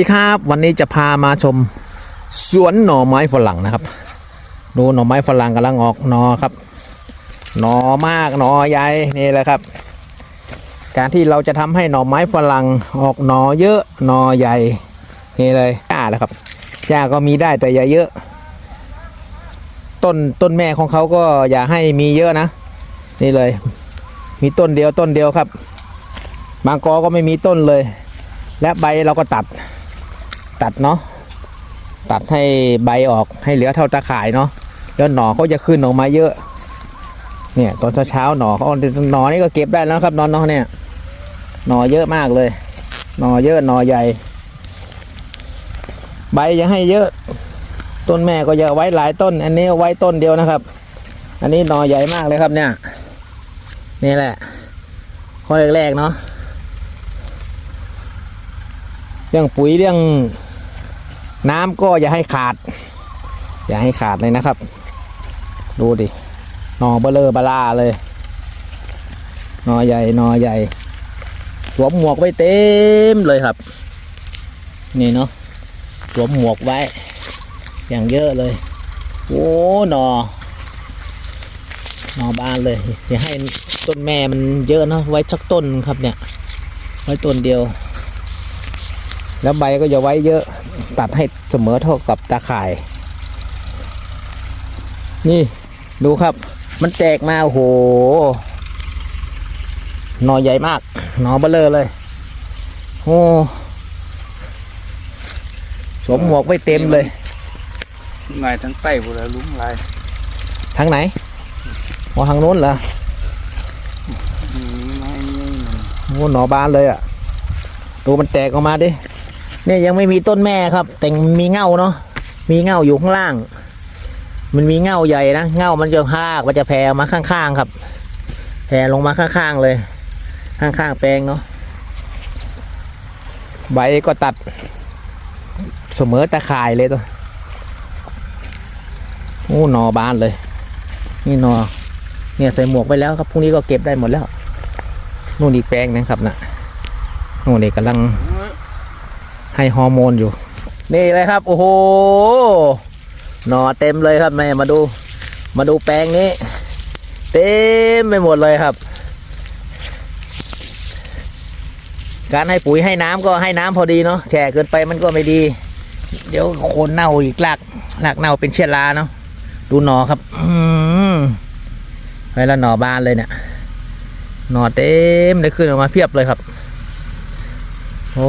สวัสดีครับวันนี้จะพามาชมสวนหน่อไม้ฝรั่งนะครับ ดูหน่อไม้ฝรั่งกำลังออกหน่อครับหน่อมากหน่อใหญ่นี่แหละครับ การที่เราจะทำให้หน่อไม้ฝรั่งออกหน่อเยอะหน่อใหญ่นี่เลยหญ้าแหละครับหญ้าก็มีได้แต่อย่าเยอะ ต้นต้นแม่ของเขาก็อย่าให้มีเยอะนะ นี่เลย มีต้นเดียวต้นเดียวครับ บางกอก็ไม่มีต้นเลยและใบเราก็ตัด ตัดเนาะตัดให้ใบออกให้เหลือเท่าตาข่ายเนาะแล้วหน่อเขาจะขึ้นออกมาเยอะ เนี่ยตอนเช้าๆหน่อเขาหน่อนี่ก็เก็บได้แล้วครับนอนเนาะเนี่ยหน่อเยอะมากเลย หน่อเยอะหน่อใหญ่ ใบจะให้เยอะ ต้นแม่ก็จะไว้หลายต้น อันนี้ไว้ต้นเดียวนะครับ อันนี้หน่อใหญ่มากเลยครับเนี่ย นี่แหละข้อแรกๆเนาะเรื่องปุ๋ยเรื่อง น้ำก็อย่าให้ขาด อย่าให้ขาดเลยนะครับ ดูดิหนอเบลเลอร์บลาเลยหนอใหญ่หนอใหญ่สวมหมวกไว้เต็มเลยครับ นี่เนาะสวมหมวกไว้ อย่างเยอะเลย โอ้หนอหนอบานเลยอย่าให้ต้นแม่มันเยอะเนาะไว้สักต้นครับเนี่ย ไว้ต้นเดียว แล้วใบก็จะไว้เยอะตัดให้เสมอเท่ากับตาข่าย นี่ดูครับ มันแตกมาโอ้โหหน่อใหญ่มากหน่อเบลเลอเลยโอ้สวมหมวกไว้เต็มเลยไงทั้งไต้หมดแล้วลุ้มลายทางไหนมองทางโน้นเหรออืมไม่ไม่มันโอ้หน่อบานเลยอะดูมันแตกออกมาดิ เนี่ยยังไม่มีต้นแม่ครับ แต่มีเง่าเนาะมีเง่าอยู่ข้างล่าง มันมีเง่าใหญ่นะเง่ามันจะหากมันจะแผ่มาข้างๆครับ แผ่ลงมาข้างๆเลย ข้างๆแปลงเนาะใบก็ตัด เสมอตะข่ายเลยตัวโอ้หนอบานเลย นี่หนอเนี่ยใส่หมวกไปแล้วครับพรุ่งนี้ก็เก็บได้หมดแล้วนู่นอีกแปลงนะครับนะนู่นนี่กำลัง ให้ฮอร์โมนอยู่ นี่เลยครับ โอ้โหหน่อเต็มเลยครับแม่มาดู มาดูแปลงนี้ เต็มไปหมดเลยครับ การให้ปุ๋ยให้น้ำก็ให้น้ำพอดีเนาะแฉะเกินไปมันก็ไม่ดี เดี๋ยวโคนเน่าอีกรากรากเน่าเป็นเชื้อราเนาะดูหน่อครับอืมไปแล้วหน่อบานเลยเนี่ยหน่อเต็มเลยขึ้นออกมาเพียบเลยครับ โอ้